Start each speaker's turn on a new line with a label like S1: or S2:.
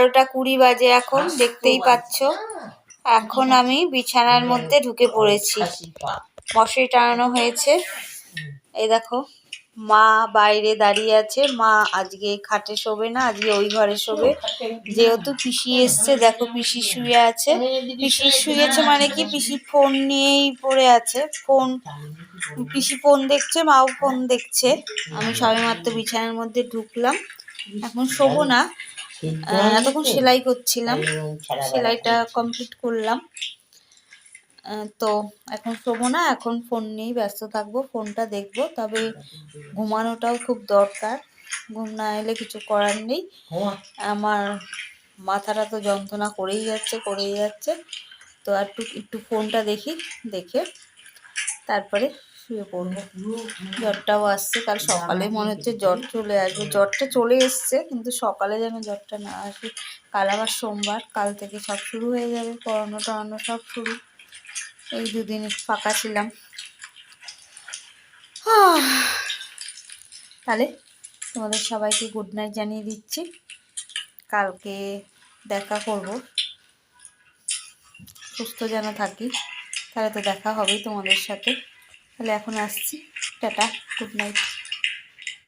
S1: বারোটা কুড়ি বাজে এখন দেখতেই পাচ্ছ। এখন আমি বিছানার মধ্যে ঢুকে পড়েছি। মশারি টানানো হয়েছে। এই দেখো মা বাইরে দাঁড়িয়ে আছে। মা আজকে খাটে শোবে না আজকে ওই ঘরে শোবে। যেহেতু পিসি এসছে দেখো পিসি শুয়ে আছে। পিসি শুয়েছে মানে কি পিসি ফোন নিয়েই পড়ে আছে। ফোন পিসি ফোন দেখছে মাও ফোন দেখছে। আমি সবে মাত্র বিছানার মধ্যে ঢুকলাম। এখন শোবো না। এতক্ষণ সেলাই করছিলাম। সেলাইটা কমপ্লিট করলাম। তো এখন শোবো না এখন ফোন নিয়েই ব্যস্ত থাকব ফোনটা দেখব। তবে ঘুমানোটাও খুব দরকার। ঘুম না এলে কিছু করার নেই। আমার মাথাটা তো যন্ত্রণা করেই যাচ্ছে করেই যাচ্ছে। তো আর একটু একটু ফোনটা দেখি দেখে তারপরে শুয়ে পড়ব জ্বরটাও আসছে, কাল সকালে মনে হচ্ছে জ্বর চলে আসবে। জ্বরটা চলে এসছে, কিন্তু সকালে যেন জ্বরটা না আসে। কাল আবার সোমবার, কাল থেকে সব শুরু হয়ে যাবে পড়ানো টড়ানো সব শুরু। এই দুদিন ফাঁকা ছিলাম। তাহলে তোমাদের সবাইকে গুড নাইট জানিয়ে দিচ্ছি। কালকে দেখা করব। সুস্থ যেন থাকি, তাহলে তো দেখা হবেই তোমাদের সাথে। তাহলে এখন আসছি। Ta-ta good night.